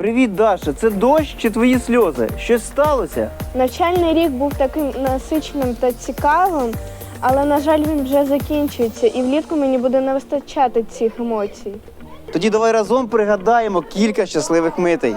Привіт, Даша. Це дощ чи твої сльози? Щось сталося? Навчальний рік був таким насиченим та цікавим, але, на жаль, він вже закінчується, і влітку мені буде не вистачати цих емоцій. Тоді давай разом пригадаємо кілька щасливих митей.